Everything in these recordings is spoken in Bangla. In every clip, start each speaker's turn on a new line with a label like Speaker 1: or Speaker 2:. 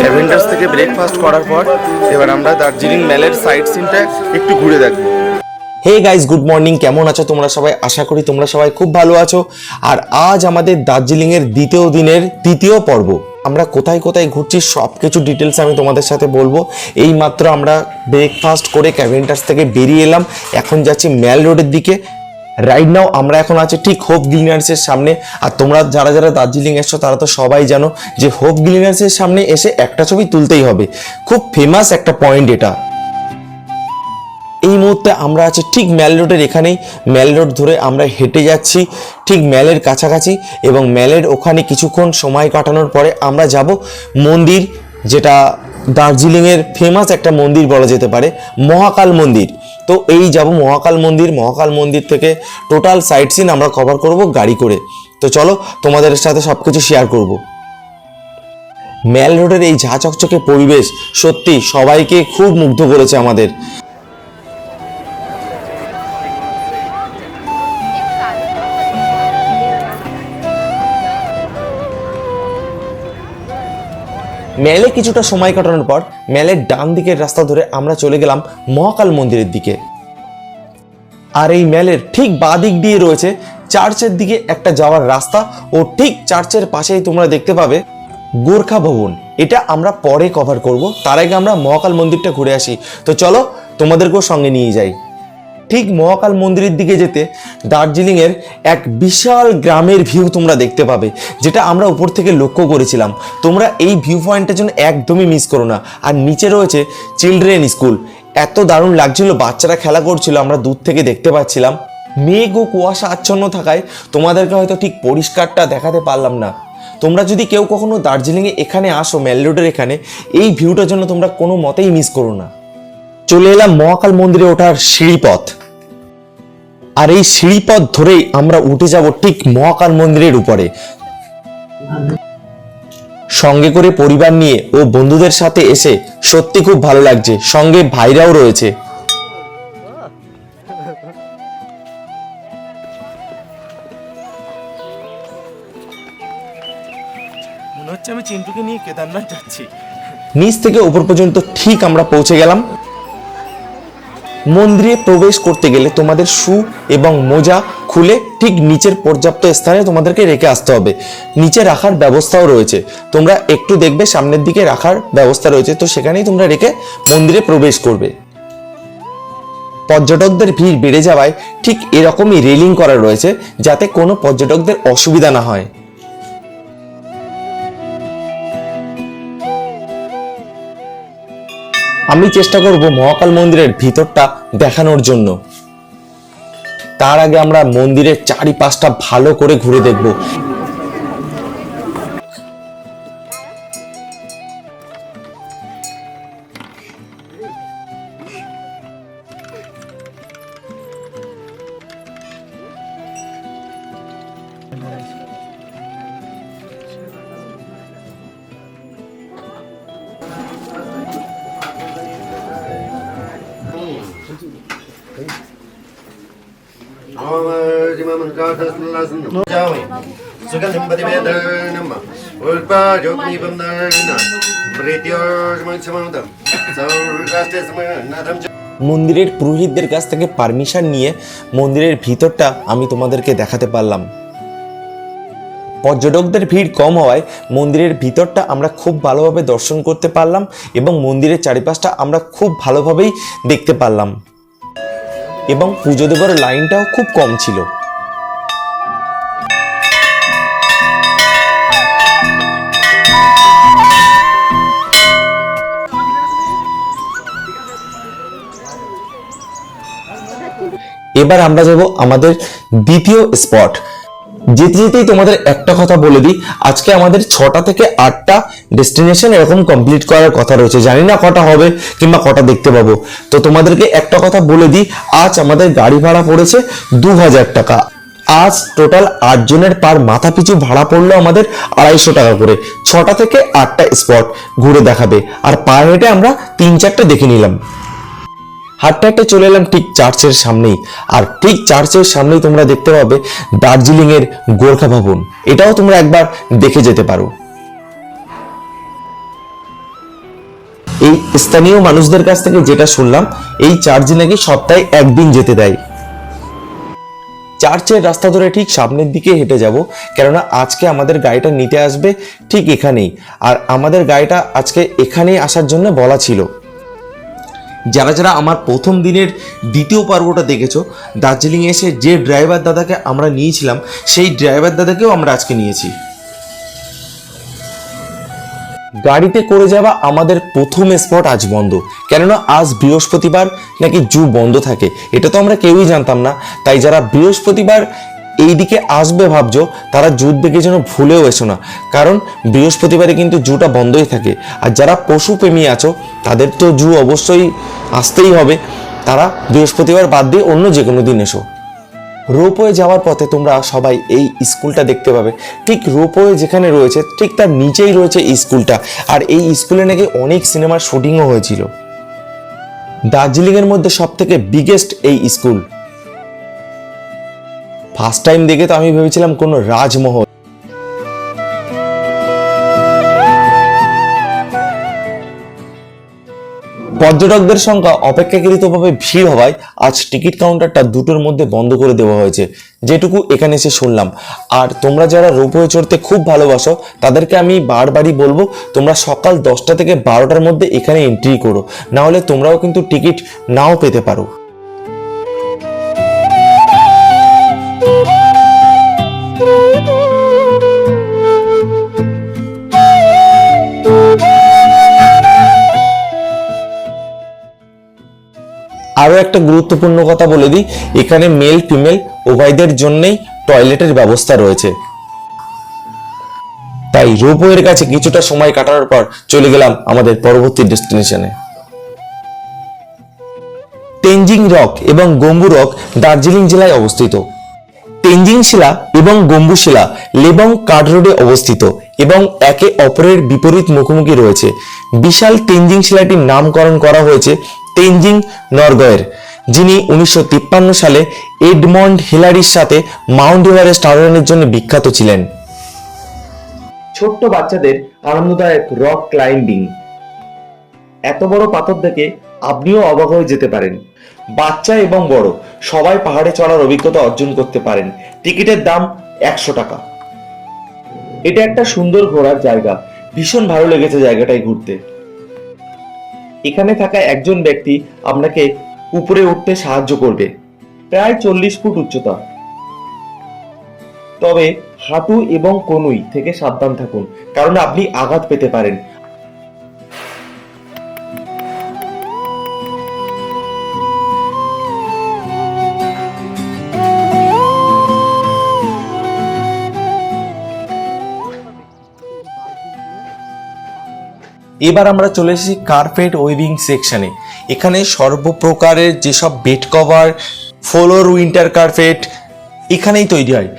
Speaker 1: ক্যাভেন্ডার্স থেকে ব্রেকফাস্ট করার পর এবার আমরা দার্জিলিং ম্যালের সাইড সিনটা একটু ঘুরে দেখব।
Speaker 2: হে গাইজ গুড মর্নিং কেমন আছো তোমরা সবাই? আশা করি তোমরা সবাই খুব ভালো আছো। আর আজ আমাদের দার্জিলিংয়ের দ্বিতীয় দিনের তৃতীয় পর্ব। আমরা কোথায় কোথায় ঘুরছি সব কিছু ডিটেলস আমি তোমাদের সাথে বলব। এই মাত্র আমরা ব্রেকফাস্ট করে ক্যাভেন্টার্স থেকে বেরিয়ে এলাম। এখন যাচ্ছি ম্যাল রোডের দিকে। রাইট নাও আমরা এখন আছি ঠিক হোপ গ্লিনার্সের সামনে। আর তোমরা যারা যারা দার্জিলিং এসছো, তারা তো সবাই জানো যে হোপ গ্লিনার্সের সামনে এসে একটা ছবি তুলতেই হবে। খুব ফেমাস একটা পয়েন্ট এটা। এই মুহূর্তে আমরা আছি ঠিক ম্যাল রোডের এখানেই। ম্যাল রোড ধরে আমরা হেঁটে যাচ্ছি ঠিক ম্যালের কাছাকাছি এবং ম্যালের ওখানে কিছুক্ষণ সময় কাটানোর পরে আমরা যাব মন্দির, যেটা দার্জিলিংয়ের ফেমাস একটা মন্দির বলা যেতে পারে, মহাকাল মন্দির। তো এই যাব মহাকাল মন্দির মহাকাল মন্দির থেকে টোটাল সাইট সিন আমরা কভার করব গাড়ি করে। তো চলো, তোমাদের সাথে সব কিছু শেয়ার করব। ম্যাল রোডের এই ঝা চকচকে পরিবেশ সত্যি সবাইকে খুব মুগ্ধ করেছে আমাদের। মেলে কিছুটা সময় কাটানোর পর মেলের ডান দিকের রাস্তা ধরে আমরা চলে গেলাম মহাকাল মন্দিরের দিকে। আর এই মেলের ঠিক বাঁ দিক দিয়ে রয়েছে চার্চের দিকে একটা যাওয়ার রাস্তা ও ঠিক চার্চের পাশেই তোমরা দেখতে পাবে গোর্খা ভবন। এটা আমরা পরে কভার করব। তার আগে আমরা মহাকাল মন্দিরটা ঘুরে আসি। তো চলো তোমাদেরকেও সঙ্গে নিয়ে যাই। ঠিক মহাকাল মন্দিরের দিকে যেতে দার্জিলিংয়ের এক বিশাল গ্রামের ভিউ তোমরা দেখতে পাবে, যেটা আমরা উপর থেকে লক্ষ্য করেছিলাম। তোমরা এই ভিউ পয়েন্টের জন্য একদমই মিস করো না। আর নিচে রয়েছে চিলড্রেন স্কুল এত দারুণ লাগছিল, বাচ্চারা খেলা করছিল, আমরা দূর থেকে দেখতে পাচ্ছিলাম। মেঘ ও কুয়াশা আচ্ছন্ন থাকায় তোমাদেরকে হয়তো ঠিক পরিষ্কারটা দেখাতে পারলাম না। তোমরা যদি কেউ কখনো দার্জিলিংয়ে এখানে আসো মেল রোডের এখানে, এই ভিউটার জন্য তোমরা কোনো মতেই মিস করো না। চলে এলাম মহাকাল মন্দিরে ওঠার সিঁড়িপথ। আর এই সিঁড়িপথ ধরেই আমরা উঠে যাব ঠিক মহাকাল মন্দিরের উপরে। সঙ্গে করে পরিবার নিয়ে ও বন্ধুদের সাথে এসে সত্যি খুব ভালো লাগছে সঙ্গে ভাইরাও রয়েছে।
Speaker 1: মনে হচ্ছে আমি চিন্টুকে নিয়ে কেদারনাথ যাচ্ছি।
Speaker 2: নিচ থেকে উপর পর্যন্ত ঠিক আমরা পৌঁছে গেলাম। মন্দিরে প্রবেশ করতে গেলে তোমাদের শু এবং মোজা খুলে ঠিক নিচের পর্যাপ্ত স্থানে তোমাদেরকে রেখে আসতে হবে। নিচে রাখার ব্যবস্থাও রয়েছে। তোমরা একটু দেখবে, সামনের দিকে রাখার ব্যবস্থা রয়েছে। তো সেখানেই তোমরা রেখে মন্দিরে প্রবেশ করবে। পর্যটকদের ভিড় বেড়ে যাওয়ায় ঠিক এরকমই রেলিং করা রয়েছে, যাতে কোনো পর্যটকদের অসুবিধা না হয়। আমি চেষ্টা করব মহাকাল মন্দিরের ভিতরটা দেখানোর জন্য। তার আগে আমরা মন্দিরের চারিপাশটা ভালো করে ঘুরে দেখব। মন্দিরের পুরোহিতদের কাছ থেকে পারমিশন নিয়ে মন্দিরের ভিতরটা আমি তোমাদেরকে দেখাতে পারলাম। পর্যটকদের ভিড় কম হওয়ায় মন্দিরের ভিতরটা আমরা খুব ভালোভাবে দর্শন করতে পারলাম এবং মন্দিরের চারিপাশটা আমরা খুব ভালোভাবেই দেখতে পারলাম। এবং পুজো দেবার লাইনটাও খুব কম ছিল। এবার আমরা যাব আমাদের দ্বিতীয় স্পট যেতে যেতেই তোমাদের একটা কথা বলে দিই, আজকে আমাদের ছটা থেকে আটটা ডেস্টিনেশন এরকম কমপ্লিট করার কথা রয়েছে। জানি না কটা হবে কিংবা কটা দেখতে পাবো। তো তোমাদেরকে একটা কথা বলে দিই, আজ আমাদের গাড়ি ভাড়া পড়েছে দু হাজার টাকা। আজ টোটাল আটজনের পার মাথা পিছু ভাড়া পড়ল আমাদের আড়াইশো টাকা করে। ছটা থেকে আটটা স্পট ঘুরে দেখাবে। আর পায়ে হেঁটে আমরা তিন চারটে দেখে নিলাম। হাঁটতে হাঁটতে চলে এলাম ঠিক চার্চের সামনেই। আর ঠিক চার্চের সামনেই তোমরা দেখতে পাবে দার্জিলিং এর গোর্খা ভবন। এটাও তোমরা একবার দেখে যেতে পারো। এই স্থানীয় মানুষদের কাছ থেকে যেটা শুনলাম, এই চার্চে নাকি সপ্তাহে একদিন যেতে দেয়। চার্চের রাস্তা ধরে ঠিক সামনের দিকে হেঁটে যাব, কেননা আজকে আমাদের গাড়িটা নিতে আসবে ঠিক এখানেই। আর আমাদের গাড়িটা আজকে এখানেই আসার জন্য বলা ছিল। যারা যারা আমার প্রথম দিনের দ্বিতীয় পর্বটা দেখেছ দার্জিলিং এসে যে ড্রাইভার দাদাকে আমরা নিয়েছিলাম, সেই ড্রাইভার দাদাকেও আমরা আজকে নিয়েছি। গাড়িতে করে যাওয়া আমাদের প্রথম স্পট আজ বন্ধ। কেননা আজ বৃহস্পতিবার নাকি জু বন্ধ থাকে, এটা তো আমরা কেউই জানতাম না। তাই যারা বৃহস্পতিবার এই দিকে আসবে ভাবছ, তারা জুর দিকে যেন ভুলেও এসো না। কারণ বৃহস্পতিবারে কিন্তু জুটা বন্ধই থাকে। আর যারা পশুপ্রেমী আছো, তাদের তো জু অবশ্যই আসতেই হবে। তারা বৃহস্পতিবার বাদ দিয়ে অন্য যে কোনো দিন এসো। রোপওয়ে যাওয়ার পথে তোমরা সবাই এই স্কুলটা দেখতে পাবে। ঠিক রোপওয়ে যেখানে রয়েছে, ঠিক তার নিচেই রয়েছে স্কুলটা। আর এই স্কুলে নাকি অনেক সিনেমার শুটিংও হয়েছিল। দার্জিলিংয়ের মধ্যে সব থেকে বিগেস্ট এই স্কুল। ফার্স্ট টাইম দেখে তো আমি ভেবেছিলাম কোনো রাজমহল। পর্যটকদের সংখ্যা অপেক্ষাকৃতভাবে ভিড় হওয়ায় আজ টিকিট কাউন্টারটা দুটোর মধ্যে বন্ধ করে দেওয়া হয়েছে, যেটুকু এখানে এসে শুনলাম। আর তোমরা যারা রোপওয়ে চড়তে খুব ভালোবাসো, তাদেরকে আমি বারবারই বলব, তোমরা সকাল দশটা থেকে বারোটার মধ্যে এখানে এন্ট্রি করো। না হলে তোমরাও কিন্তু টিকিট নাও পেতে পারো। আরও একটা গুরুত্বপূর্ণ কথা বলে দিই, এখানে মেল ফিমেল উভয়দের জন্যই টয়লেটের ব্যবস্থা রয়েছে। তাই রোপওয়ের কাছে কিছুটা সময় কাটানোর পর চলে গেলাম আমাদের পরবর্তী ডেস্টিনেশনে তেনজিং রক এবং গম্বু রক দার্জিলিং জেলায় অবস্থিত। তেনজিং শিলা এবং গম্বু শিলা লেবং কার্ড রোডে অবস্থিত এবং একে অপরের বিপরীত মুখোমুখি রয়েছে। বিশাল তেনজিং শিলাটির নামকরণ করা হয়েছে তেনজিং নরগয়ের, যিনি উনিশশো তিপ্পান্ন সালে এডমন্ড হিলারির সাথে মাউন্ট এভারেস্ট আরোহণের জন্য বিখ্যাত ছিলেন। ছোট্ট বাচ্চাদের আনন্দদায়ক রক ক্লাইম্বিং। এত বড় পাথর দেখে আপনিও অবাক হয়ে যেতে পারেন। বাচ্চা এবং বড়, সবাই পাহাড়ে চড়ার অভিজ্ঞতা অর্জন করতে পারেন। টিকিটের দাম একশো টাকা। এটা একটা সুন্দর ঘোরার জায়গা। ভীষণ ভালো লেগেছে জায়গাটায় ঘুরতে। এখানে থাকা একজন ব্যক্তি আপনাকে উপরে উঠতে সাহায্য করবে। প্রায় চল্লিশ ফুট উচ্চতা। তবে হাঁটু এবং কনুই থেকে সাবধান থাকুন, কারণ আপনি আঘাত পেতে পারেন। এবার আমরা চলে এসেছি কার্পেট ওয়েভিং সেকশনে এখানে সর্বপ্রকারের যেসব bed cover floor winter carpet এখানেই তৈরি হয়।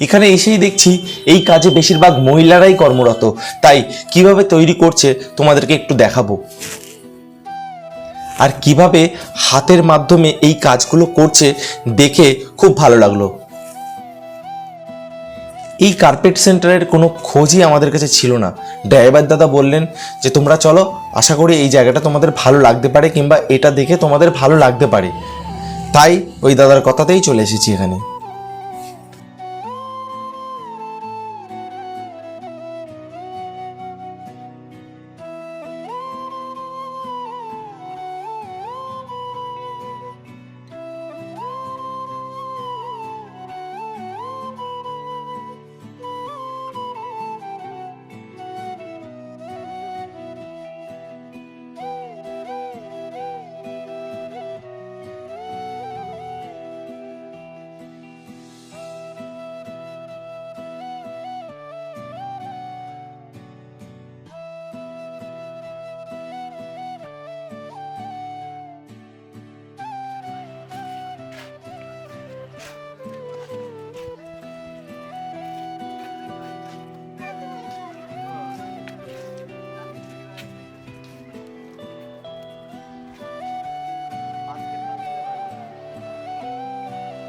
Speaker 2: এখানে এসেই দেখছি এই কাজে বেশিরভাগ মহিলারাই কর্মরত। তাই কীভাবে তৈরি করছে তোমাদেরকে একটু দেখাবো। আর কীভাবে হাতের মাধ্যমে এই কাজগুলো করছে দেখে খুব ভালো লাগল। এই কার্পেট সেন্টারের কোনো খোঁজই আমাদের কাছে ছিল না। ড্রাইভার দাদা বললেন যে, তোমরা চলো, আশা করি এই জায়গাটা তোমাদের ভালো লাগতে পারে কিংবা এটা দেখে তোমাদের ভালো লাগতে পারে। তাই ওই দাদার কথাতেই চলে এসেছি এখানে।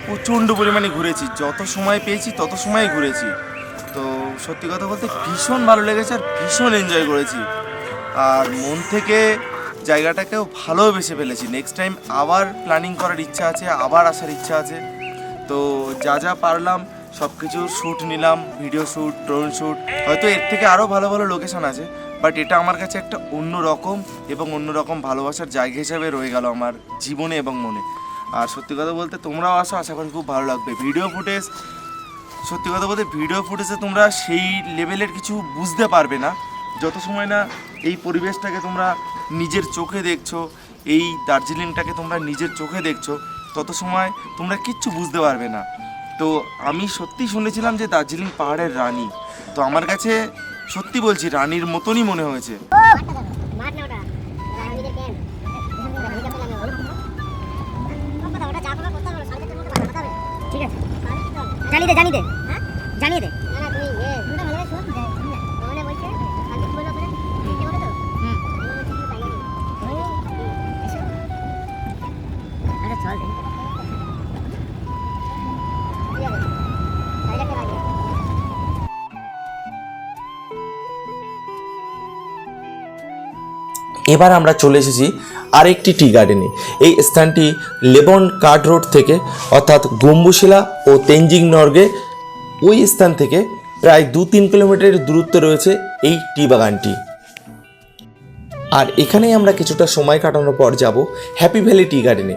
Speaker 1: প্রচণ্ড পরিমাণে ঘুরেছি। যত সময় পেয়েছি, তত সময় ঘুরেছি। তো সত্যি কথা বলতে ভীষণ ভালো লেগেছে আর ভীষণ এনজয় করেছি। আর মন থেকে জায়গাটাকেও ভালোবেসে ফেলেছি। নেক্সট টাইম আবার প্ল্যানিং করার ইচ্ছা আছে, আবার আসার ইচ্ছা আছে। তো যা যা পারলাম সব কিছু শ্যুট নিলাম ভিডিও শ্যুট ড্রোন শ্যুট হয়তো এর থেকে আরও ভালো ভালো লোকেশন আছে বাট এটা আমার কাছে একটা অন্য রকম এবং অন্য রকম ভালোবাসার জায়গা হিসাবে রয়ে গেল আমার জীবনে এবং মনে। আর সত্যি কথা বলতে তোমরাও আসো, আশা করি খুব ভালো লাগবে। ভিডিও ফুটেজ সত্যি কথা বলতে ভিডিও ফুটেজে তোমরা সেই লেভেলের কিছু বুঝতে পারবে না। যত সময় না এই পরিবেশটাকে তোমরা নিজের চোখে দেখছ, এই দার্জিলিংটাকে তোমরা নিজের চোখে দেখছ, তত সময় তোমরা কিচ্ছু বুঝতে পারবে না। তো আমি সত্যি শুনেছিলাম যে দার্জিলিং পাহাড়ের রানী। তো আমার কাছে সত্যি বলছি, রানীর মতনই মনে হয়েছে।
Speaker 3: জানিয়ে দে জানি দে।
Speaker 2: এবার আমরা চলে এসেছি আরেকটি টি গার্ডেনে। এই স্থানটি লেবন কার্ড রোড থেকে, অর্থাৎ গম্বুশিলা ও তেঞ্জিং নর্গে, ওই স্থান থেকে প্রায় দু তিন কিলোমিটারের দূরত্ব রয়েছে এই টি বাগানটি। আর এখানেই আমরা কিছুটা সময় কাটানোর পর যাব হ্যাপি ভ্যালি টি গার্ডেনে।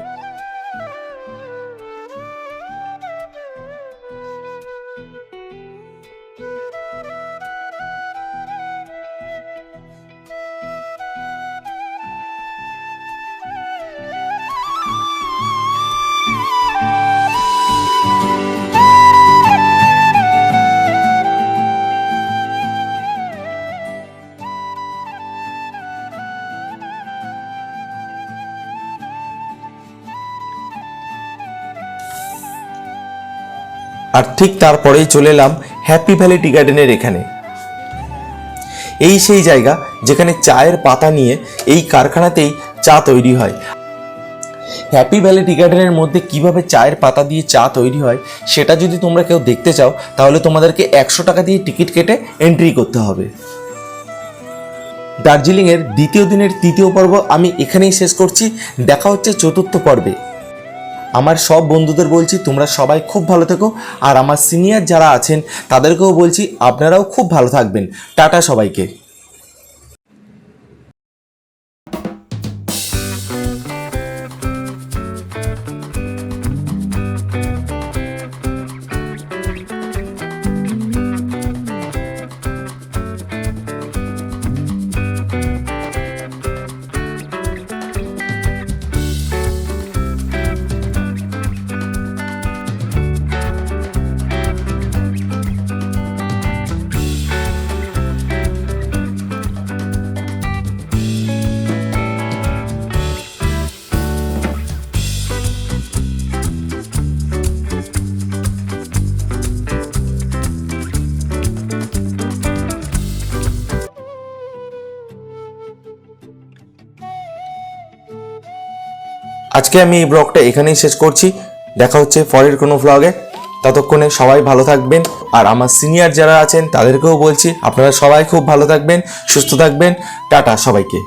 Speaker 2: আর ঠিক তারপরেই চলে এলাম হ্যাপি ভ্যালি টি গার্ডেনের এখানে। এই সেই জায়গা যেখানে চায়ের পাতা নিয়ে এই কারখানাতেই চা তৈরি হয়। হ্যাপি ভ্যালি টি গার্ডেনের মধ্যে কীভাবে চায়ের পাতা দিয়ে চা তৈরি হয় সেটা যদি তোমরা কেউ দেখতে চাও, তাহলে তোমাদেরকে একশো টাকা দিয়ে টিকিট কেটে এন্ট্রি করতে হবে। দার্জিলিংয়ের দ্বিতীয় দিনের তৃতীয় পর্ব আমি এখানেই শেষ করছি। দেখা হচ্ছে চতুর্থ পর্বে। আমার সব বন্ধুদের বলছি, তোমরা সবাই খুব ভালো থেকো। আর আমার সিনিয়র যারা আছেন, তাদেরকেও বলছি, আপনারাও খুব ভালো থাকবেন। টাটা সবাইকে। আজকে আমি এই ব্লগটা এখানেই শেষ করছি। দেখা হচ্ছে পরের কোনো ব্লগে ততক্ষণে সবাই ভালো থাকবেন। আর আমার সিনিয়র যারা আছেন, তাদেরকেও বলছি, আপনারা সবাই খুব ভালো থাকবেন, সুস্থ থাকবেন। টাটা সবাইকে।